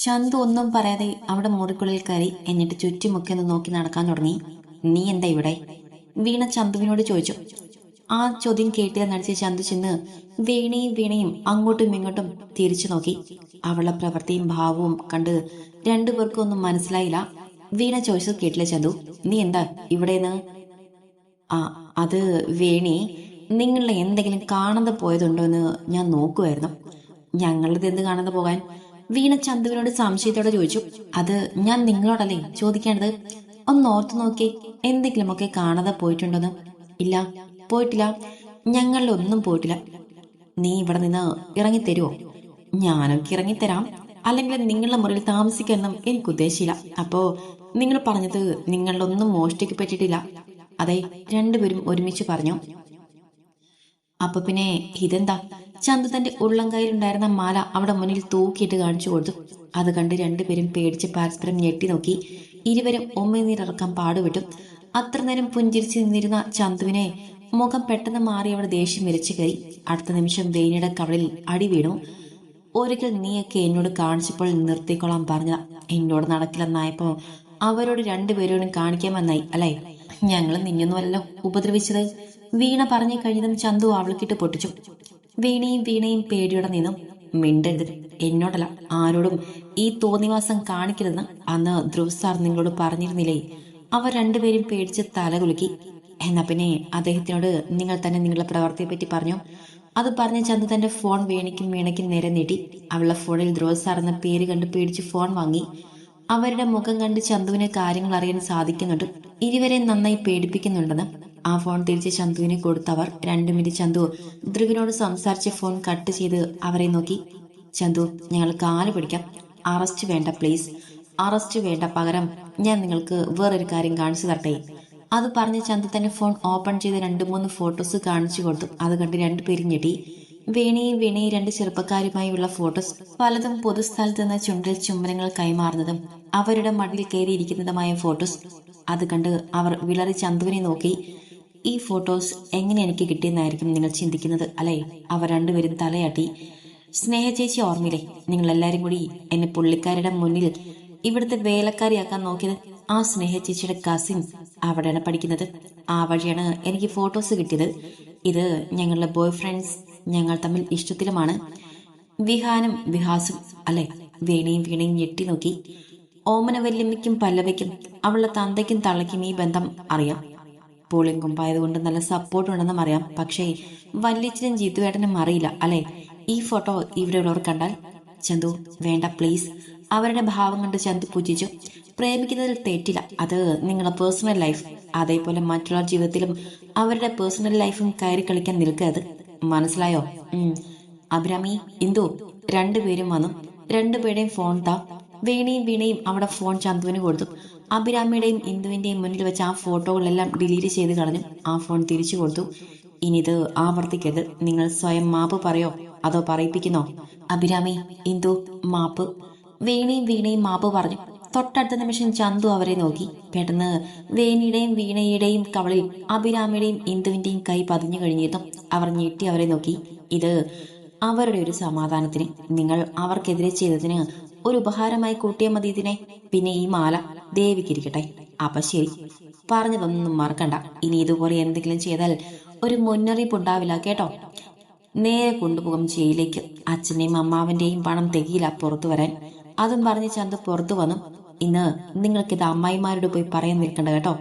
ചന്തു ഒന്നും പറയാതെ അവിടെ മുറിക്കുള്ളിൽ കയറി എന്നിട്ട് ചുറ്റുമൊക്കെ ഒന്ന് നോക്കി നടക്കാൻ തുടങ്ങി. നീ എന്താ ഇവിടെ? വീണ ചന്തുവിനോട് ചോദിച്ചു. ആ ചോദ്യം കേട്ടിയ നടിച്ച ചന്തു ചെന്ന് വീണയും വീണയും അങ്ങോട്ടും ഇങ്ങോട്ടും തിരിച്ചു നോക്കി. അവളുടെ പ്രവൃത്തിയും ഭാവവും കണ്ട് രണ്ടുപേർക്കും ഒന്നും മനസ്സിലായില്ല. വീണ ചോദിച്ചത് കേട്ടില്ല ചന്തു നീ എന്താ ഇവിടെന്ന് ആ അത് വേണി നിങ്ങളെ എന്തെങ്കിലും കാണാതെ പോയതുണ്ടോ എന്ന് ഞാൻ നോക്കുമായിരുന്നു ഞങ്ങളുടെ എന്ത് കാണാതെ പോകാൻ? വീണ ചന്തുവിനോട് സംശയത്തോടെ ചോദിച്ചു അത് ഞാൻ നിങ്ങളോടല്ലേ ചോദിക്കേണ്ടത്? ഒന്ന് ഓർത്തു നോക്കി എന്തെങ്കിലുമൊക്കെ കാണാതെ പോയിട്ടുണ്ടോന്ന്? ഇല്ല പോയിട്ടില്ല. ഞങ്ങളിലൊന്നും പോയിട്ടില്ല. നീ ഇവിടെ നിന്ന് ഇറങ്ങിത്തരുമോ ഞാനൊക്കെ ഇറങ്ങിത്തരാം. അല്ലെങ്കിൽ നിങ്ങളുടെ മുറിയിൽ താമസിക്കാനൊന്നും എനിക്ക് ഉദ്ദേശിച്ചില്ല. അപ്പോ നിങ്ങൾ പറഞ്ഞത് നിങ്ങളിലൊന്നും മോഷ്ടിക്കപ്പെട്ടിട്ടില്ല. അതെ രണ്ടുപേരും ഒരുമിച്ച് പറഞ്ഞു. അപ്പൊ പിന്നെ ഇതെന്താ? ചന്തു തന്റെ ഉള്ളംകൈയിലുണ്ടായിരുന്ന മാല അവിടെ മുന്നിൽ തൂക്കിയിട്ട് കാണിച്ചു കൊടുത്തു. അത് കണ്ട് രണ്ടുപേരും പേടിച്ച് പരസ്പരം ഞെട്ടി നോക്കി. ഇരുവരും ഒമ്മനീരിറക്കാൻ പാടുവിട്ടു അത്ര നേരം പുഞ്ചിരിച്ച് നിന്നിരുന്ന ചന്തുവിനെ മുഖം പെട്ടെന്ന് മാറി അവിടെ ദേഷ്യം വിരച്ചു കയറി. അടുത്ത നിമിഷം വെയിനയുടെ കവളിൽ അടി വീണു. ഒരിക്കൽ നീയൊക്കെ എന്നോട് കാണിച്ചപ്പോൾ നിർത്തിക്കൊള്ളാൻ പറഞ്ഞ എന്നോട് നടക്കില്ലെന്നായപ്പോ അവരോട് രണ്ടുപേരോടും കാണിക്കാമെന്നായി അല്ലേ? ഞങ്ങൾ നിന്നൊന്നുമല്ലോ ഉപദ്രവിച്ചത്. വീണ പറഞ്ഞു കഴിഞ്ഞതും ചന്തു അവൾക്കിട്ട് പൊട്ടിച്ചു. വീണയും വീണയും പേടിയോടെ നിന്നും മിണ്ടരുത്. എന്നോടല്ല ആരോടും ഈ തോന്നിവാസം കാണിക്കരുതെന്ന് അന്ന് ധ്രുവ് സാർ നിങ്ങളോട് പറഞ്ഞിരുന്നില്ലേ? അവർ രണ്ടുപേരും പേടിച്ച് തലകുലുക്കി എന്നാ പിന്നെ അദ്ദേഹത്തിനോട് നിങ്ങൾ തന്നെ നിങ്ങളുടെ പ്രവൃത്തിയെ പറ്റി പറഞ്ഞു? അത് പറഞ്ഞ ചന്തു തന്റെ ഫോൺ വീണയ്ക്കും വീണയ്ക്കും നേരെ നീട്ടി. അവളുടെ ഫോണിൽ ധ്രുവ് സാർ എന്ന പേര് കണ്ട് പേടിച്ച് ഫോൺ വാങ്ങി. അവരുടെ മുഖം കണ്ട് ചന്തുവിന് കാര്യങ്ങൾ അറിയാൻ സാധിക്കുന്നുണ്ട്. ഇരുവരെ നന്നായി പേടിപ്പിക്കുന്നുണ്ടെന്ന് ആ ഫോൺ തിരിച്ച് ചന്തുവിനെ കൊടുത്തവർ രണ്ടു മിനിറ്റ് ചന്തു ധ്രുവിനോട് സംസാരിച്ച് ഫോൺ കട്ട് ചെയ്ത് അവരെ നോക്കി. ചന്തു ഞങ്ങൾ കാൽ പിടിക്കാം. അറസ്റ്റ് വേണ്ട പ്ലീസ്. അറസ്റ്റ് വേണ്ട പകരം ഞാൻ നിങ്ങൾക്ക് വേറൊരു കാര്യം കാണിച്ചു തരട്ടെ. അത് പറഞ്ഞ് ചന്തു തന്നെ ഫോൺ ഓപ്പൺ ചെയ്ത് രണ്ട് മൂന്ന് ഫോട്ടോസ് കാണിച്ചു കൊടുത്തു. അത് കണ്ട് രണ്ടുപേരും ഞെട്ടി. വേണിയും വീണയും രണ്ട് ചെറുപ്പക്കാരുമായുള്ള ഫോട്ടോസ്. പലതും പൊതുസ്ഥലത്ത് നിന്ന് ചുണ്ടിൽ ചുംബനങ്ങൾ കൈമാറുന്നതും അവരുടെ മടിയിൽ കയറിയിരിക്കുന്നതുമായ ഫോട്ടോസ്. അത് കണ്ട് അവർ വിളറി ചന്തുവിനെ നോക്കി. ഈ ഫോട്ടോസ് എങ്ങനെ എനിക്ക് കിട്ടിയെന്നായിരിക്കും നിങ്ങൾ ചിന്തിക്കുന്നത് അല്ലേ? അവർ രണ്ടുപേരും തലയാട്ടി. സ്നേഹ ചേച്ചി ഓർമ്മയില്ലേ? നിങ്ങൾ എല്ലാരും കൂടി എന്നെ പുള്ളിക്കാരുടെ മുന്നിൽ ഇവിടുത്തെ വേലക്കാരിയാക്കാൻ നോക്കിയത് ആ സ്നേഹ ചേച്ചിയുടെ കസിൻ അവിടെയാണ് പഠിക്കുന്നത്. ആ വഴിയാണ് എനിക്ക് ഫോട്ടോസ് കിട്ടിയത്. ഇത് ഞങ്ങളുടെ ബോയ് ഫ്രണ്ട്സ് ഞങ്ങൾ തമ്മിൽ ഇഷ്ടത്തിലുമാണ്. വിഹാനും വിഹാസും അല്ലെ? വീണയും വീണയും ഞെട്ടി നോക്കി. ഓമന വല്യമ്മയ്ക്കും പല്ലവയ്ക്കും അവളുടെ തന്തയ്ക്കും തള്ളയ്ക്കും ഈ ബന്ധം അറിയാം. പോളിംഗ് കുമ്പായതുകൊണ്ട് നല്ല സപ്പോർട്ട് ഉണ്ടെന്നും അറിയാം. പക്ഷേ വല്യച്ഛനും ജീത്തുവേട്ടനും അറിയില്ല അല്ലെ? ഈ ഫോട്ടോ ഇവിടെയുള്ളവർ കണ്ടാൽ ചന്തു വേണ്ട പ്ലീസ് അവരുടെ ഭാവം കണ്ട് ചന്തു പൂജിച്ചു. പ്രേമിക്കുന്നതിൽ തെറ്റില്ല. അത് നിങ്ങളുടെ പേഴ്സണൽ ലൈഫ് അതേപോലെ മറ്റുള്ള ജീവിതത്തിലും അവരുടെ പേഴ്സണൽ ലൈഫും കയറി കളിക്കാൻ നിൽക്കരുത്. മനസ്സിലായോ? അബ്രാമി ഇന്ദു രണ്ടുപേരും വന്നു. രണ്ടുപേരുടെയും ഫോൺ താ. വേണിയും വീണയും അവിടെ ഫോൺ ചന്തുവിന് കൊടുത്തു. അഭിരാമിയുടെയും ഇന്ദുവിന്റെയും മുന്നിൽ വെച്ച് ആ ഫോട്ടോകളെല്ലാം ഡിലീറ്റ് ചെയ്ത് കളഞ്ഞു ആ ഫോൺ തിരിച്ചു കൊടുത്തു. ഇനി ഇത് ആവർത്തിക്കരുത്. നിങ്ങൾ സ്വയം മാപ്പ് പറയോ? അതോ പറയിപ്പിക്കുന്നോ? അഭിരാമി ഇന്ദു മാപ്പ്. വീണയും വീണയും മാപ്പ് പറഞ്ഞു. തൊട്ടടുത്ത നിമിഷം ചന്തു അവരെ നോക്കി. പെട്ടെന്ന് വേനിയുടെയും വീണയുടെയും കവളിൽ അഭിരാമിയുടെയും ഇന്ദുവിന്റെയും കൈ പതിഞ്ഞു കഴിഞ്ഞിരുന്നു. അവർ ഞെട്ടി അവരെ നോക്കി. ഇത് അവരുടെ ഒരു സമാധാനത്തിന് നിങ്ങൾ അവർക്കെതിരെ ചെയ്തതിന് ഒരു ഉപഹാരമായി കൂട്ടിയ മതി ഇതിനെ. പിന്നെ ഈ മാല ദേവിക്കിരിക്കട്ടെ. അപ്പൊ ശരി. പറഞ്ഞതൊന്നും മറക്കണ്ട. ഇനി ഇതുപോലെ എന്തെങ്കിലും ചെയ്താൽ ഒരു മുന്നറിയിപ്പ് ഉണ്ടാവില്ല കേട്ടോ? നേരെ കൊണ്ടുപോകും ജയിലേക്ക് അച്ഛന്റെയും അമ്മാവന്റെയും പണം തികയില്ല പുറത്തു വരാൻ. അതും പറഞ്ഞ് ചന്ത് പുറത്തു വന്നു. ഇന്ന് നിങ്ങൾക്കിത് അമ്മായിമാരോട് പോയി പറയാൻ നിൽക്കണ്ട കേട്ടോ?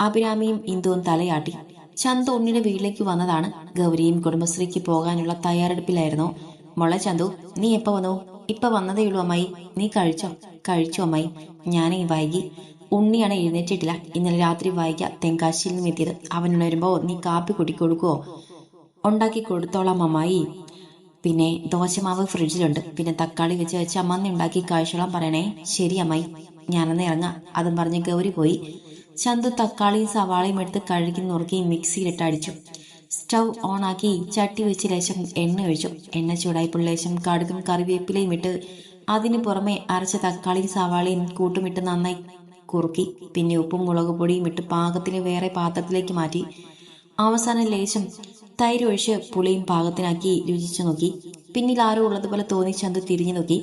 അഭിരാമിയും ഇന്ദുവും തലയാട്ടി. ചന്തു ഉണ്ണിയുടെ വീട്ടിലേക്ക് വന്നതാണ്. ഗൗരിയും കുടുംബശ്രീക്ക് പോകാനുള്ള തയ്യാറെടുപ്പിലായിരുന്നു. മോളെ ചന്തു നീ എപ്പോ വന്നു? ഇപ്പൊ വന്നതേ ഉള്ളൂ അമ്മായി. നീ കഴിച്ചോ? കഴിച്ചോ അമ്മായി. ഞാനേ വൈകി ഉണ്ണിയാണ് എഴുന്നേറ്റിട്ടില്ല. ഇന്നലെ രാത്രി വൈകിയ തെങ്കാശിയിൽ നിന്ന് എത്തിയത്. അവൻ ഉണരുമ്പോ നീ കാപ്പി കുടി കൊടുക്കുവോ? ഉണ്ടാക്കി കൊടുത്തോളാം അമ്മായി. പിന്നെ ദോശമാവ് ഫ്രിഡ്ജിലുണ്ട്. പിന്നെ തക്കാളി വെച്ച് വെച്ച് അമ്മ ഉണ്ടാക്കി കഴിച്ചോളാം പറയണേ. ശരി അമ്മായി. ഞാനന്ന് ഇറങ്ങാം. അതും പറഞ്ഞ് ഗൗരി പോയി. ചന്തു തക്കാളിയും സവാളയും എടുത്ത് കഴുകി നുറുക്കി മിക്സിയിലിട്ട് അടിച്ചു. സ്റ്റൗ ഓൺ ആക്കി ചട്ടി വെച്ച് ലേശം എണ്ണ ഒഴിച്ചു. എണ്ണ ചൂടായപ്പോൾ ലേശം കടുകും കറിവേപ്പിലയും ഇട്ട് അതിന് പുറമെ അരച്ച തക്കാളിയും സവാളയും കൂട്ടുമിട്ട് നന്നായി കുറുക്കി പിന്നെ ഉപ്പും മുളക് പൊടിയും ഇട്ട് പാകത്തിന് വേറെ പാത്രത്തിലേക്ക് മാറ്റി. അവസാനം ലേശം തൈര് ഒഴിച്ച് പുളിയും പാകത്തിനാക്കി രുചിച്ചു നോക്കി. പിന്നിൽ ആരോ ഉള്ളതുപോലെ തോന്നി ചന്തു തിരിഞ്ഞു നോക്കി.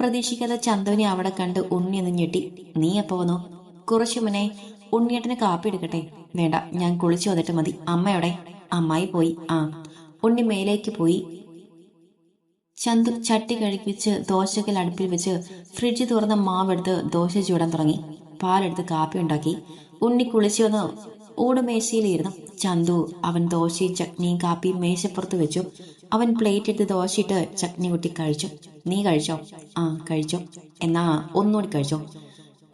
പ്രതീക്ഷിക്കാതെ ചന്തുവിനെ അവിടെ കണ്ട് ഉണ്ണി ഒന്ന് ഞെട്ടി. നീ എപ്പോ വന്നു? കുറച്ചു മുന്നേ ഉണ്ണിയേട്ടന് കാപ്പി എടുക്കട്ടെ. വേണ്ട ഞാൻ കുളിച്ചു വന്നിട്ട് മതി. അമ്മയോടെ. അമ്മായി പോയി. ആ. ഉണ്ണി മേലേക്ക് പോയി. ചന്തു ചട്ടി കഴിപ്പിച്ച് ദോശക്കൽ അടുപ്പിൽ വെച്ച് ഫ്രിഡ്ജ് തുറന്ന മാവെടുത്ത് ദോശ ചൂടാൻ തുടങ്ങി. പാലെടുത്ത് കാപ്പി ഉണ്ടാക്കി. ഉണ്ണി കുളിച്ചു വന്ന് ഊടുമേശയിലിരുന്നു ചന്തു അവൻ ദോശയും ചട്നിയും കാപ്പിയും മേശപ്പുറത്ത് വെച്ചു. അവൻ പ്ലേറ്റ് എടുത്ത് ദോശയിട്ട് ചട്നി കുട്ടി കഴിച്ചു. നീ കഴിച്ചോ? ആ കഴിച്ചോ. എന്നാ ഒന്നുകൂടി കഴിച്ചോ.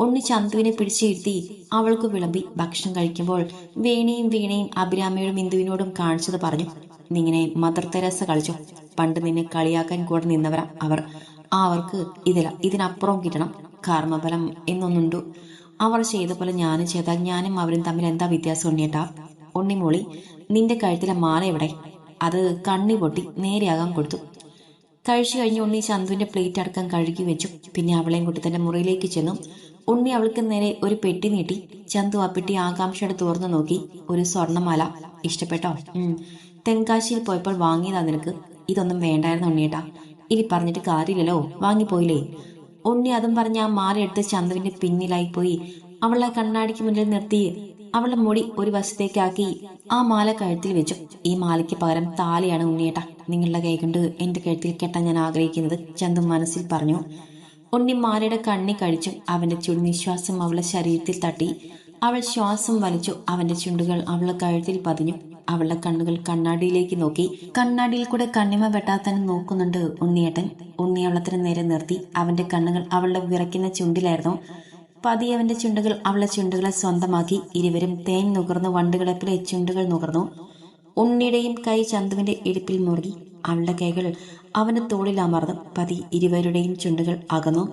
ഉണ്ണി ചന്തുവിനെ പിടിച്ചിരുത്തി അവൾക്ക് വിളമ്പി ഭക്ഷണം കഴിക്കുമ്പോൾ വേണിയും വീണയും അഭിരാമയോടും ഇന്ദുവിനോടും കാണിച്ചത് പറഞ്ഞു. നിങ്ങനെ മദർ തെരേസ കളിച്ചു? പണ്ട് നിന്നെ കളിയാക്കാൻ കൂടെ നിന്നവരാ അവർ. അവർക്ക് ഇതില ഇതിനപ്പുറം കിട്ടണം. കർമ്മഫലം എന്നൊന്നുണ്ടു? അവർ ചെയ്ത പോലെ ഞാനും ചെയ്താൽ ഞാനും അവരും തമ്മിൽ എന്താ വ്യത്യാസം ഉണ്ണിയേട്ടാ? ഉണ്ണിമോളി നിന്റെ കഴുത്തിലെ മാല എവിടെ? അത് കണ്ണി പൊട്ടി നേരെയാകാൻ കൊടുത്തു. കഴിച്ചു കഴിഞ്ഞ് ഉണ്ണി ചന്തുവിന്റെ പ്ലേറ്റ് അടക്കം കഴുകി വെച്ചു. പിന്നെ അവളെയും കൂട്ടി തന്റെ മുറിയിലേക്ക് ചെന്നു. ഉണ്ണി അവൾക്ക് നേരെ ഒരു പെട്ടി നീട്ടി. ചന്തു ആ പെട്ടി ആകാംക്ഷയുടെ തുറന്നു നോക്കി. ഒരു സ്വർണമാല ഇഷ്ടപ്പെട്ടോ? ഉം. തെങ്കാശിയിൽ പോയപ്പോൾ വാങ്ങിയതാ നിനക്ക്. ഇതൊന്നും വേണ്ടായിരുന്നു ഉണ്ണിയേട്ടാ. ഇനി പറഞ്ഞിട്ട് കാര്യമില്ലല്ലോ. വാങ്ങിപ്പോയില്ലേ ഉണ്ണി അതും പറഞ്ഞ് ആ മാല എടുത്ത് ചന്തുവിന്റെ പിന്നിലായി പോയി. അവളെ കണ്ണാടിക്ക് മുന്നിൽ നിർത്തി. അവളുടെ മുടി ഒരു വശത്തേക്കാക്കി ആ മാല കഴുത്തിൽ വെച്ചു. ഈ മാലയ്ക്ക് പകരം താലിയാണ് ഉണ്ണിയേട്ട. നിങ്ങളുടെ കൈ കൊണ്ട് എന്റെ കഴുത്തിൽ കെട്ടാൻ ഞാൻ ആഗ്രഹിക്കുന്നത് ചന്തു മനസ്സിൽ പറഞ്ഞു. ഉണ്ണി മാലയുടെ കണ്ണി കഴിച്ചു. അവന്റെ ചുടുനിശ്വാസം അവളെ ശരീരത്തിൽ തട്ടി. അവൾ ശ്വാസം വലിച്ചു. അവന്റെ ചുണ്ടുകൾ അവളുടെ കഴുത്തിൽ പതിഞ്ഞു. അവളുടെ കണ്ണുകൾ കണ്ണാടിയിലേക്ക് നോക്കി. കണ്ണാടിയിൽ കൂടെ കണ്ണിമ വെട്ടാത്തനെ നോക്കുന്നുണ്ട് ഉണ്ണിയേട്ടൻ. ഉണ്ണി അവളത്തിന് നേരെ നിർത്തി. അവന്റെ കണ്ണുകൾ അവളുടെ വിറയ്ക്കുന്ന ചുണ്ടിലായിരുന്നു. പതി അവന്റെ ചുണ്ടുകൾ അവളെ ചുണ്ടുകളെ സ്വന്തമാക്കി. ഇരുവരും തേൻ നുകർന്നു വണ്ടുകളെപ്പോലെ ചുണ്ടുകൾ നുകർന്നു. ഉണ്ണിയുടെയും കൈ ചന്തുവിന്റെ ഇടുപ്പിൽ മുറുകി. അവളുടെ കൈകൾ അവന്റെ തോളിൽ അമർന്നു പതി ഇരുവരുടെയും ചുണ്ടുകൾ അകന്നു.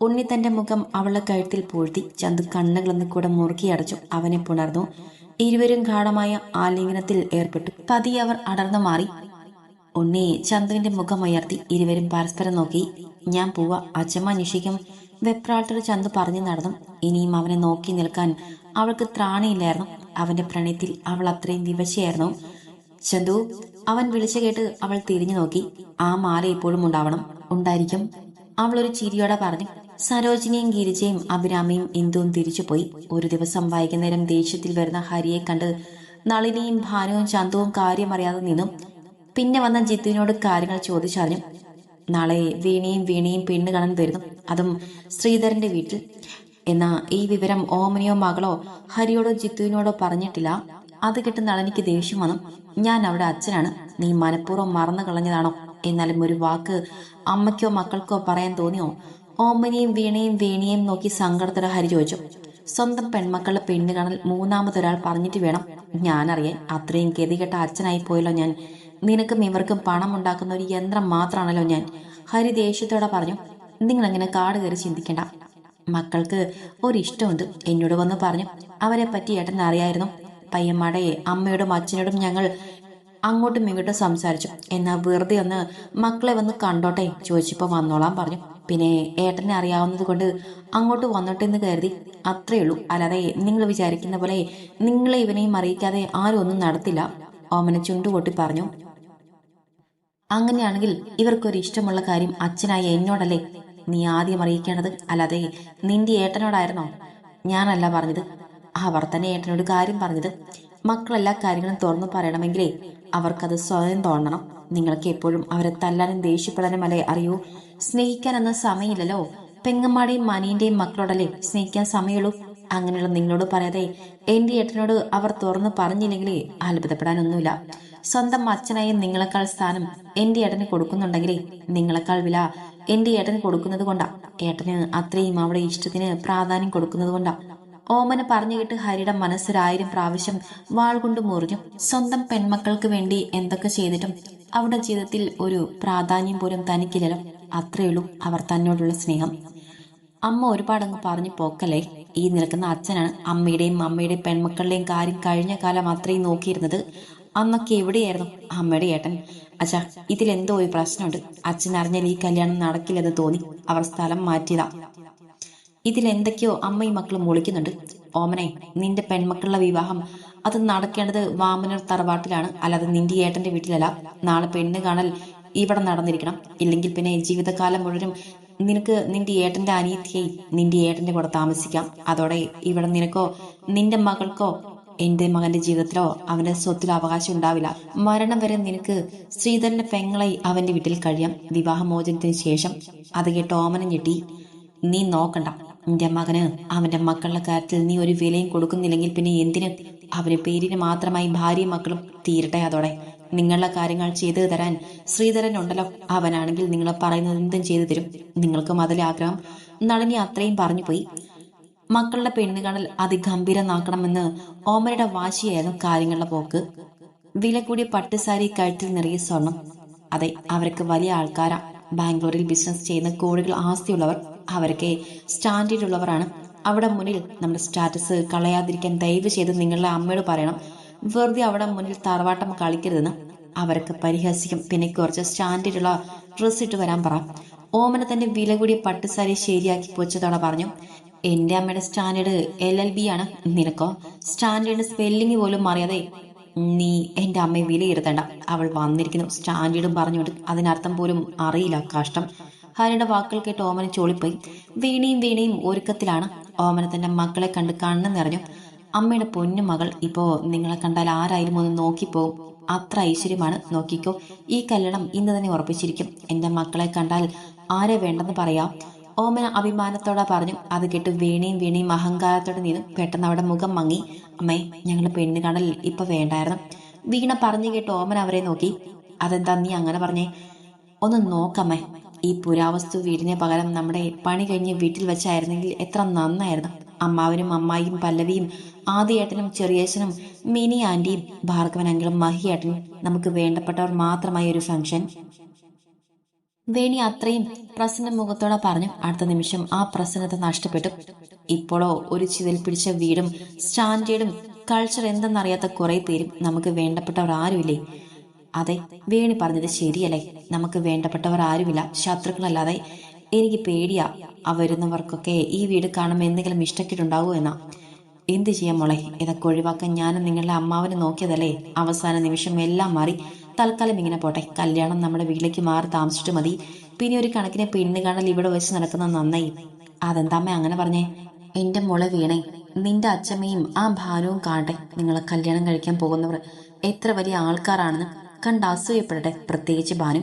ഉണ്ണി തന്റെ മുഖം അവളുടെ കഴുത്തിൽ പൂഴ്ത്തി ചന്തു കണ്ണുകളെന്ന് കൂടെ മുറുക്കി അടച്ചു അവനെ പുണർന്നു. ഇരുവരും ഗാഠമായ ആലിംഗനത്തിൽ ഏർപ്പെട്ടു. പതി അവർ അടർന്നു മാറി. ഉണ്ണി ചന്തുവിന്റെ മുഖം ഉയർത്തി ഇരുവരും പരസ്പരം നോക്കി. ഞാൻ പോവ. അച്ഛമ്മ അന്വേഷിക്കും. വെപ്രാട്ടർ ചന്തു പറഞ്ഞു നടന്നു. ഇനിയും അവനെ നോക്കി നിൽക്കാൻ അവൾക്ക് ത്രാണിയില്ലായിരുന്നു. അവന്റെ പ്രണയത്തിൽ അവൾ അത്രയും വിവശയായിരുന്നു. ചന്തു അവൻ വിളിച്ചു കേട്ട് അവൾ തിരിഞ്ഞു നോക്കി. ആ മാല ഇപ്പോഴും ഉണ്ടാവണം. ഉണ്ടായിരിക്കും. അവൾ ഒരു ചിരിയോടെ പറഞ്ഞു സരോജിനിയും ഗിരിജയും അഭിരാമിയും ഇന്ദുവും തിരിച്ചുപോയി. ഒരു ദിവസം വൈകുന്നേരം ദേഷ്യത്തിൽ വരുന്ന ഹരിയെ കണ്ട് നളിനിയും ഭാനുവും ചന്തുവും കാര്യമറിയാതെ നിന്നു. പിന്നെ വന്ന ജിത്തുവിനോട് കാര്യങ്ങൾ ചോദിച്ചറിഞ്ഞു. നാളെ വീണയും വീണയും പെണ്ണ് കാണാൻ വരുന്നു. അതും ശ്രീധരന്റെ വീട്ടിൽ. എന്നാ ഈ വിവരം ഓമനിയോ മകളോ ഹരിയോടോ ജിത്തുവിനോടോ പറഞ്ഞിട്ടില്ല. അത് കിട്ടുന്നാൾ എനിക്ക് ദേഷ്യം വന്നു. ഞാൻ അവിടെ അച്ഛനാണ്. നീ മനഃപൂർവം മറന്നു കളഞ്ഞതാണോ? എന്നാലും ഒരു വാക്ക് അമ്മയ്ക്കോ മക്കൾക്കോ പറയാൻ തോന്നിയോ? ഓമനയും വീണയും വീണയും നോക്കി സങ്കടത്തോടെ ഹരി ചോദിച്ചു. സ്വന്തം പെൺമക്കളുടെ പെണ്ണ് കാണൽ മൂന്നാമതൊരാൾ പറഞ്ഞിട്ട് വേണം. ഞാനറിയാൻ അത്രയും ഗതികെട്ട അച്ഛനായി പോയല്ലോ ഞാൻ. നിനക്കും ഇവർക്കും പണം ഉണ്ടാക്കുന്ന ഒരു യന്ത്രം മാത്രമാണല്ലോ ഞാൻ. ഹരി ദേഷ്യത്തോടെ പറഞ്ഞു നിങ്ങൾ അങ്ങനെ കാട് കയറി ചിന്തിക്കേണ്ട. മക്കൾക്ക് ഒരിഷ്ടമുണ്ട് എന്നോട് വന്ന് പറഞ്ഞു. അവരെ പറ്റി ഏട്ടൻ അറിയായിരുന്നു പയ്യന്മാടെ അമ്മയോടും അച്ഛനോടും ഞങ്ങൾ അങ്ങോട്ടും ഇങ്ങോട്ടും സംസാരിച്ചു. എന്നാ വെറുതെ ഒന്ന് മക്കളെ വന്ന് കണ്ടോട്ടെ ചോദിച്ചപ്പോൾ വന്നോളാം പറഞ്ഞു. പിന്നെ ഏട്ടനെ അറിയാവുന്നത് കൊണ്ട് അങ്ങോട്ട് വന്നോട്ടെ എന്ന് കരുതി. അത്രേ ഉള്ളൂ. അല്ലാതെ നിങ്ങൾ വിചാരിക്കുന്ന പോലെ നിങ്ങളെ ഇവനെയും അറിയിക്കാതെ ആരും ഒന്നും നടത്തില്ല. ഓമന ചുണ്ടുകൊട്ടി പറഞ്ഞു. അങ്ങനെയാണെങ്കിൽ ഇവർക്കൊരു ഇഷ്ടമുള്ള കാര്യം അച്ഛനായ എന്നോടല്ലേ? നീ ആദ്യം അറിയിക്കേണ്ടത്? അല്ലാതെ നിന്റെ ഏട്ടനോടായിരുന്നോ? ഞാനല്ല പറഞ്ഞത്. അവർ തന്നെ ഏട്ടനോട് കാര്യം പറഞ്ഞത് മക്കളെല്ലാ കാര്യങ്ങളും തുറന്നു പറയണമെങ്കിലേ അവർക്കത് സ്വയം തോന്നണം. നിങ്ങൾക്ക് എപ്പോഴും അവരെ തല്ലാനും ദേഷ്യപ്പെടാനും അല്ലേ അറിയൂ? സ്നേഹിക്കാനൊന്നും സമയമില്ലല്ലോ. പെങ്ങമ്മാടെയും മനിയന്റെയും മക്കളോടല്ലേ സ്നേഹിക്കാൻ സമയമുള്ളൂ. അങ്ങനെയുള്ള നിങ്ങളോട് പറയാതെ എന്റെ ഏട്ടനോട് അവർ തുറന്നു പറഞ്ഞില്ലെങ്കിലേ അത്ഭുതപ്പെടാനൊന്നുമില്ല. സ്വന്തം അച്ഛനായ നിങ്ങളെക്കാൾ സ്ഥാനം എന്റെ ഏട്ടന് കൊടുക്കുന്നുണ്ടെങ്കിലേ നിങ്ങളെക്കാൾ വില എന്റെ ഏട്ടന് കൊടുക്കുന്നത് കൊണ്ടാ. ഏട്ടന് അത്രയും അവിടെ ഇഷ്ടത്തിന് പ്രാധാന്യം കൊടുക്കുന്നത് കൊണ്ടാ. ഓമന പറഞ്ഞു കേട്ട് ഹരിയുടെ മനസ്സൊരായിരം പ്രാവശ്യം വാൾ കൊണ്ട് മുറിഞ്ഞു. സ്വന്തം പെൺമക്കൾക്ക് വേണ്ടി എന്തൊക്കെ ചെയ്തിട്ടും അവരുടെ ജീവിതത്തിൽ ഒരു പ്രാധാന്യം പോലും തനിക്കില്ലല്ലോ. അത്രയുള്ളൂ അവർ തന്നോടുള്ള സ്നേഹം. അമ്മ ഒരുപാടങ്ങ് പറഞ്ഞു പോക്കല്ലേ? ഈ നിൽക്കുന്ന അച്ഛനാണ് അമ്മയുടെയും അമ്മയുടെയും പെൺമക്കളുടെയും കാര്യം കഴിഞ്ഞ കാലം അത്രയും നോക്കിയിരുന്നത്. അന്നൊക്കെ എവിടെയായിരുന്നു അമ്മയുടെ ഏട്ടൻ? അച്ഛാ ഇതിലെന്തോ ഒരു പ്രശ്നമുണ്ട്. അച്ഛൻ അറിഞ്ഞാൽ ഈ കല്യാണം നടക്കില്ലെന്ന് തോന്നി. അവർ സ്ഥലം മാറ്റിയതാ. ഇതിലെന്തൊക്കെയോ അമ്മയും മക്കളും ഒളിക്കുന്നുണ്ട് ഓമനെ നിന്റെ പെൺമക്കളുടെ വിവാഹം അത് നടക്കേണ്ടത് വാമനർ തറവാട്ടിലാണ്. അല്ലാതെ നിന്റെ ഏട്ടന്റെ വീട്ടിലല്ല. നാളെ പെണ്ണ് കാണൽ ഇവിടെ നടന്നിരിക്കണം. ഇല്ലെങ്കിൽ പിന്നെ ജീവിതകാലം മുഴുവനും നിനക്ക് നിന്റെ ഏട്ടന്റെ അനിയത്തിയായി നിന്റെ ഏട്ടന്റെ കൂടെ താമസിക്കാം. അതോടെ ഇവിടെ നിനക്കോ നിന്റെ മകൾക്കോ എന്റെ മകന്റെ ജീവിതത്തിലോ അവന്റെ സ്വത്തിലോ അവകാശം ഉണ്ടാവില്ല. മരണം വരെ നിനക്ക് ശ്രീധരന്റെ പെങ്ങളായി അവന്റെ വീട്ടിൽ കഴിയാം. വിവാഹമോചനത്തിന് ശേഷം അത് കേട്ട് ഓമനം ഞെട്ടി. നീ നോക്കണ്ട. നിന്റെ മകന് അവന്റെ മക്കളുടെ കാര്യത്തിൽ നീ ഒരു വിലയും കൊടുക്കുന്നില്ലെങ്കിൽ പിന്നെ എന്തിന്? അവന് പേരിന് മാത്രമായി ഭാര്യയും മക്കളും തീരട്ടെ അതോടെ. നിങ്ങളുടെ കാര്യങ്ങൾ ചെയ്തു തരാൻ ശ്രീധരൻ ഉണ്ടല്ലോ അവനാണെങ്കിൽ നിങ്ങൾ പറയുന്നത് എന്തും ചെയ്തു തരും. നിങ്ങൾക്കും അതിലെ ആഗ്രഹം. നളിനി അത്രയും പറഞ്ഞു പോയി മക്കളുടെ പെണ്ണുകാണൽ അതിഗംഭീരനാക്കണമെന്ന് ഓമരുടെ വാശിയായിരുന്നു കാര്യങ്ങളുടെ പോക്ക്. വില കൂടിയ പട്ടുസാരി കഴുത്തിൽ നിറയെ സ്വർണം. അതെ അവർക്ക് വലിയ ആൾക്കാരാ. ബാംഗ്ലൂരിൽ ബിസിനസ് ചെയ്യുന്ന കോടികൾ ആസ്തിയുള്ളവർ. അവരൊക്കെ സ്റ്റാൻഡേർഡുള്ളവരാണ് അവിടെ മുന്നിൽ നമ്മുടെ സ്റ്റാറ്റസ് കളയാതിരിക്കാൻ ദയവ് ചെയ്ത് നിങ്ങളുടെ അമ്മയോട് പറയണം. വെറുതെ അവിടെ മുന്നിൽ തറവാട്ടം കളിക്കരുതെന്ന് അവരൊക്കെ പരിഹസിക്കും. പിന്നെ കുറച്ച് സ്റ്റാൻഡേർഡുള്ള ഡ്രസ്സ് ഇട്ട് വരാൻ പറ. ഓമന തന്റെ വില കൂടിയ പട്ടുസാരി ശരിയാക്കി പൊച്ചതോടെ പറഞ്ഞു എന്റെ അമ്മയുടെ സ്റ്റാൻഡേർഡ് എൽ എൽ ബി ആണ്. നിനക്കോ? സ്റ്റാൻഡേർഡ് സ്പെല്ലിംഗ് പോലും അറിയാതെ നീ എന്റെ അമ്മയെ വിലയിരുത്തണ്ട. അവൾ വന്നിരിക്കുന്നു. സ്റ്റാൻഡേർഡും പറഞ്ഞുകൊണ്ട് അതിനർത്ഥം പോലും അറിയില്ല. കഷ്ടം. ഹരിയുടെ വാക്കുകൾ കേട്ട് ഓമന ചോളിപ്പോയി. വീണയും വീണയും ഒരുക്കത്തിലാണ് ഓമന തന്റെ മക്കളെ കണ്ട് കണ്ണു നിറഞ്ഞു. അമ്മയുടെ പൊന്നു മകൾ ഇപ്പോ നിങ്ങളെ കണ്ടാൽ ആരായാലും ഒന്ന് നോക്കിപ്പോവും. അത്ര ഐശ്വര്യമാണ്. നോക്കിക്കോ ഈ കല്യാണം ഇന്ന് തന്നെ ഉറപ്പിച്ചിരിക്കും. എന്റെ മക്കളെ കണ്ടാൽ ആരെ വേണ്ടെന്ന് പറയാം? ഓമന അഭിമാനത്തോടെ പറഞ്ഞു. അത് കേട്ട് വീണയും വീണയും അഹങ്കാരത്തോടെ നിന്നും. പെട്ടെന്ന് അവിടെ മുഖം മങ്ങി. അമ്മേ ഞങ്ങളുടെ പെണ്ണ് കാണൽ ഇപ്പൊ വേണ്ടായിരുന്നു. വീണ പറഞ്ഞു കേട്ട് ഓമൻ അവരെ നോക്കി. അതെന്താ നീ അങ്ങനെ പറഞ്ഞേ? ഒന്ന് നോക്കമ്മേ ഈ പുരാവസ്തു വീടിന് പകരം നമ്മുടെ പണി കഴിഞ്ഞ് വീട്ടിൽ വെച്ചായിരുന്നെങ്കിൽ എത്ര നന്നായിരുന്നു. അമ്മാവനും അമ്മായിയും പല്ലവിയും ആദിയേട്ടനും ചെറിയേശനും മിനി ആന്റിയും ഭാർഗവൻ അങ്കിളും മഹിയേട്ടനും നമുക്ക് വേണ്ടപ്പെട്ടവർ മാത്രമായ ഒരു ഫംഗ്ഷൻ. വേണി അത്രയും പ്രസന്ന മുഖത്തോടെ പറഞ്ഞു. അടുത്ത നിമിഷം ആ പ്രസന്നത നഷ്ടപ്പെട്ടു. ഇപ്പോഴോ ഒരു ചിതൽ പിടിച്ച വീടും സ്റ്റാൻഡേർഡും കൾച്ചർ എന്തെന്നറിയാത്ത കുറെ പേരും നമുക്ക് വേണ്ടപ്പെട്ടവർ ആരുമില്ലേ? അതെ വേണി പറഞ്ഞത് ശരിയല്ലേ? നമുക്ക് വേണ്ടപ്പെട്ടവർ ആരുമില്ല. ശത്രുക്കളല്ലാതെ എനിക്ക് പേടിയാ. ആ വരുന്നവർക്കൊക്കെ ഈ വീട് കാണുമ്പോൾ എന്തെങ്കിലും ഇഷ്ടക്കിട്ടുണ്ടാവോ എന്നാ? എന്ത് ചെയ്യാം മോളെ? ഇതൊക്കെ ഒഴിവാക്കാൻ ഞാനും നിങ്ങളുടെ അമ്മാവനെ നോക്കിയതല്ലേ? അവസാന നിമിഷം എല്ലാം മാറി. തൽക്കാലം ഇങ്ങനെ പോട്ടെ. കല്യാണം നമ്മുടെ വീട്ടിലേക്ക് മാറി താമസിച്ചിട്ട് മതി. പിന്നെ ഒരു കണക്കിന് പെണ്ണ് കാണൽ ഇവിടെ വെച്ച് നടക്കുന്ന നന്നായി. അതെന്താമ്മ അങ്ങനെ പറഞ്ഞേ? എന്റെ മോളെ വീണേ നിന്റെ അച്ഛമ്മയും ആ ഭാനുവും കാണട്ടെ. നിങ്ങളെ കല്യാണം കഴിക്കാൻ പോകുന്നവർ എത്ര വലിയ ആൾക്കാരാണെന്ന് കണ്ട് അസൂയപ്പെടട്ടെ പ്രത്യേകിച്ച് ഭാനു.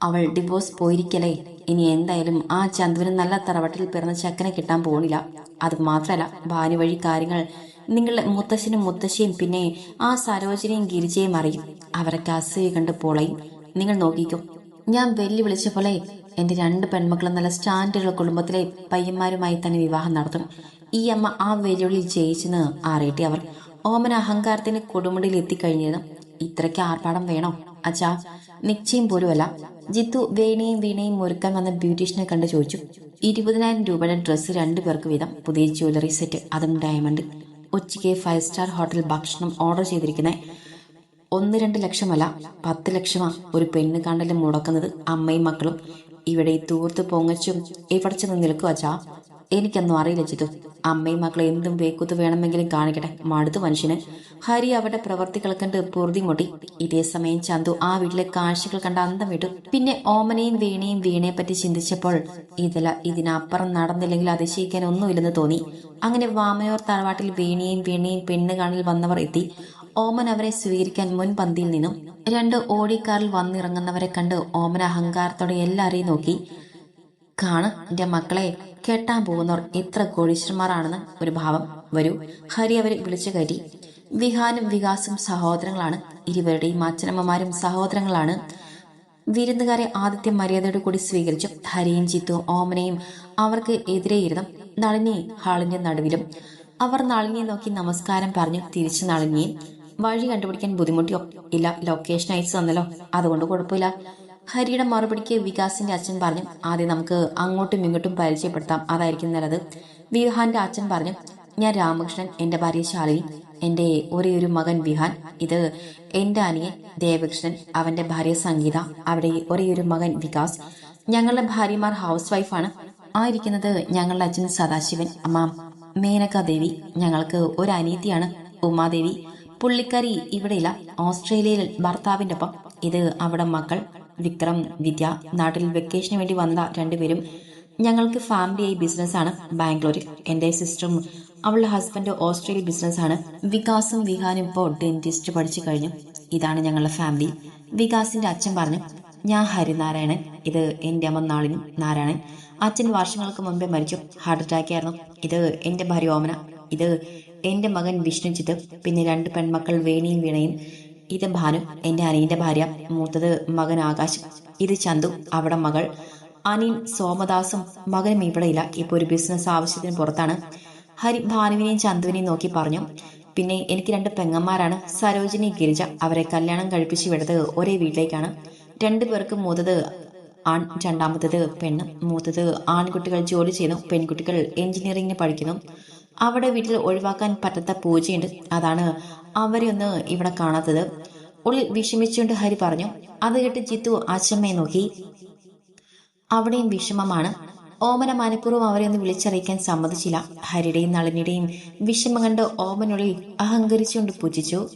അവൾ ഡിവോഴ്സ് പോയിരിക്കലേ ഇനി എന്തായാലും ആ ചന്തുവിന് നല്ല തറവട്ടിൽ പിറന്ന ചക്കനെ കിട്ടാൻ പോണില്ല. അത് മാത്രമല്ല ഭാനു വഴി കാര്യങ്ങൾ നിങ്ങളുടെ മുത്തശ്ശനും മുത്തശ്ശിയും പിന്നെ ആ സരോജനയും ഗിരിജയും അറിയും. അവരൊക്കെ അസൂയ കണ്ട് പോളയും. നിങ്ങൾ നോക്കിക്കും. ഞാൻ വെല്ലുവിളിച്ച പോലെ എന്റെ രണ്ട് പെൺമക്കളും നല്ല സ്റ്റാൻഡേർഡുള്ള കുടുംബത്തിലെ പയ്യന്മാരുമായി തന്നെ വിവാഹം നടത്തും. ഈ അമ്മ ആ വെല്ലുവിളി ജയിച്ചെന്ന് അറിയട്ടെ അവർ. ഓമന അഹങ്കാരത്തിന് കൊടുമുടിയിൽ എത്തിക്കഴിഞ്ഞിരുന്നു. ഇത്രയ്ക്ക് ആർപ്പാടം വേണോ? അച്ഛാ നിശ്ചയം പോലുമല്ല. ജിത്തു വേണയും വീണയും ഒരുക്കാൻ വന്ന ബ്യൂട്ടീഷ്യനെ കണ്ട് ചോദിച്ചു. ഇരുപതിനായിരം രൂപയുടെ ഡ്രസ്സ് രണ്ടു പേർക്ക് വീതം. പുതിയ ജ്വല്ലറി സെറ്റ് അതും ഡയമണ്ട്. ഉച്ചയ്ക്ക് ഫൈവ് സ്റ്റാർ ഹോട്ടൽ ഭക്ഷണം ഓർഡർ ചെയ്തിരിക്കുന്നത് ഒന്ന് രണ്ട് ലക്ഷമല്ല പത്ത് ലക്ഷമാ. ഒരു പെണ്ണ് കണ്ടലും മുടക്കുന്നത് അമ്മയും മക്കളും. ഇവിടെ ഈ തൂർത്ത് പൊങ്ങച്ചും ഇവിടെ ചെന്ന് നിൽക്കുക അച്ഛാ? എനിക്കൊന്നും അറിയില്ല ചിതു അമ്മയും മക്കളെ എന്തും വേക്കുത്ത് വേണമെങ്കിലും കാണിക്കട്ടെ. മടുത്തു മനുഷ്യന് ഹരി അവരുടെ പ്രവർത്തികൾ കണ്ട് പൊറുതി മുട്ടി ഇതേ സമയം ചന്തു ആ വീട്ടിലെ കാഴ്ചകൾ കണ്ട അന്തം വിട്ടു. പിന്നെ ഓമനയും വീണയും വീണയെ പറ്റി ചിന്തിച്ചപ്പോൾ ഇതല ഇതിനപ്പുറം നടന്നില്ലെങ്കിൽ അതിശയിക്കാൻ ഒന്നുമില്ലെന്ന് തോന്നി. അങ്ങനെ വാമയോർ തറവാട്ടിൽ വീണയും വീണയും പെണ്ണ് കാണിൽ വന്നവർ എത്തി. ഓമൻ അവരെ സ്വീകരിക്കാൻ മുൻപന്തിയിൽ നിന്നും. രണ്ട് ഓടിക്കാറിൽ വന്നിറങ്ങുന്നവരെ കണ്ട് ഓമൻ അഹങ്കാരത്തോടെ എല്ലാരെയും നോക്കി. കാണ് എന്റെ മക്കളെ കെട്ടാൻ പോകുന്നവർ എത്ര കോടീശ്വരന്മാരാണെന്ന് ഒരു ഭാവം വരൂ. ഹരി അവരെ വിളിച്ചു കയറ്റി. വിഹാനും വികാസും സഹോദരങ്ങളാണ്. ഇരുവരുടെയും അച്ഛനമ്മമാരും സഹോദരങ്ങളാണ്. വിരുന്നുകാരെ ആദിത്യ മര്യാദയോട് കൂടി സ്വീകരിച്ചു ഹരിയും ചിത്തുവും ഓമനയും അവർക്ക് എതിരെയിരുന്നു നളിനി ഹാളിന്റെ നടുവിലും. അവർ നളിനിയെ നോക്കി നമസ്കാരം പറഞ്ഞു തിരിച്ചു നളിനിയെ. വഴി കണ്ടുപിടിക്കാൻ ബുദ്ധിമുട്ടിയോ? ഇല്ല ലൊക്കേഷൻ അയച്ചു തന്നല്ലോ. അതുകൊണ്ട് കുഴപ്പമില്ല. ഹരിയുടെ മറുപടിക്ക് വികാസിന്റെ അച്ഛൻ പറഞ്ഞു ആദ്യം നമുക്ക് അങ്ങോട്ടും ഇങ്ങോട്ടും പരിചയപ്പെടുത്താം. അതായിരിക്കും നല്ലത്. വിഹാന്റെ അച്ഛൻ പറഞ്ഞു ഞാൻ രാമകൃഷ്ണൻ എന്റെ ഭാര്യ ശാലിനി എന്റെ ഒരേ ഒരു മകൻ വിഹാൻ. ഇത് എന്റെ അനിയൻ ദേവകൃഷ്ണൻ അവന്റെ ഭാര്യ സംഗീത അവിടെ ഒരേ ഒരു മകൻ വികാസ്. ഞങ്ങളുടെ ഭാര്യമാർ ഹൗസ് വൈഫാണ് ആയിരിക്കുന്നത് ഞങ്ങളുടെ അച്ഛൻ സദാശിവൻ അമ്മ മേനക ദേവി. ഞങ്ങൾക്ക് ഒരു അനീതിയാണ് ഉമാദേവി പുള്ളിക്കാരി ഇവിടെയില്ല ഓസ്ട്രേലിയയിൽ ഭർത്താവിന്റെ ഒപ്പം. ഇത് അവിടെ മക്കൾ. വിക്രം വിദ്യ നാട്ടിൽ വെക്കേഷന് വേണ്ടി വന്ന രണ്ടുപേരും ഞങ്ങൾക്ക് ഫാമിലിയായി ബിസിനസ്സാണ് ബാംഗ്ലൂരിൽ എന്റെ സിസ്റ്ററും അവളുടെ ഹസ്ബൻഡ് ഓസ്ട്രേലിയ ബിസിനസ്സാണ് വികാസും വിഹാനും ഇപ്പോൾ ഡെന്റിസ്റ്റ് പഠിച്ചു കഴിഞ്ഞു. ഇതാണ് ഞങ്ങളുടെ ഫാമിലി വികാസിന്റെ അച്ഛൻ പറഞ്ഞു ഞാൻ ഹരിനാരായണൻ. ഇത് എന്റെ അമ്മ നാളിനും നാരായണൻ. അച്ഛൻ വർഷങ്ങൾക്ക് മുമ്പേ മരിച്ചു. ഹാർട്ട് അറ്റാക്ക് ആയിരുന്നു. ഇത് എന്റെ ഭാര്യ ഓമന. ഇത് എന്റെ മകൻ വിഷ്ണുജിത്ത്. പിന്നെ രണ്ട് പെൺമക്കൾ വേണിയും വീണയും. ഇത് ഭാനു എന്റെ അനിയന്റെ ഭാര്യ മൂത്തത് മകൻ ആകാശ്. ഇത് ചന്തു അവിടെ മകൾ. അനിയൻ സോമദാസും മകനും ഇവിടെയില്ല ഇപ്പൊ ഒരു ബിസിനസ് ആവശ്യത്തിന് പുറത്താണ്. ഹരി ഭാനുവിനെയും ചന്തുവിനെയും നോക്കി പറഞ്ഞു. പിന്നെ എനിക്ക് രണ്ട് പെങ്ങന്മാരാണ്. സരോജിനി ഗിരിജ. അവരെ കല്യാണം കഴിപ്പിച്ച് വിടത് ഒരേ വീട്ടിലേക്കാണ്. രണ്ടു പേർക്ക് മൂത്തത് ആൺ രണ്ടാമത്തത് പെണ്ണ് മൂത്തത് ആൺകുട്ടികൾ ജോലി ചെയ്യുന്നു പെൺകുട്ടികൾ എഞ്ചിനീയറിംഗിന് പഠിക്കുന്നു. അവിടെ വീട്ടിൽ ഒഴിവാക്കാൻ പറ്റാത്ത പൂജയുണ്ട്. അതാണ് അവരെ ഒന്ന് ഇവിടെ കാണാത്തത്. ഉള്ളിൽ വിഷമിച്ചുകൊണ്ട് ഹരി പറഞ്ഞു അത് കേട്ട് ജിത്തു അച്ഛമ്മയെ നോക്കി. അവിടെയും വിഷമമാണ്. ഓമന മനഃപൂർവം അവരെ ഒന്ന് വിളിച്ചറിയിക്കാൻ സമ്മതിച്ചില്ല. ഹരിയുടെയും നളിനിയുടെയും വിഷമം കണ്ട് ഓമനുള്ളിൽ അഹങ്കരിച്ചുകൊണ്ട് പൂജിച്ചു.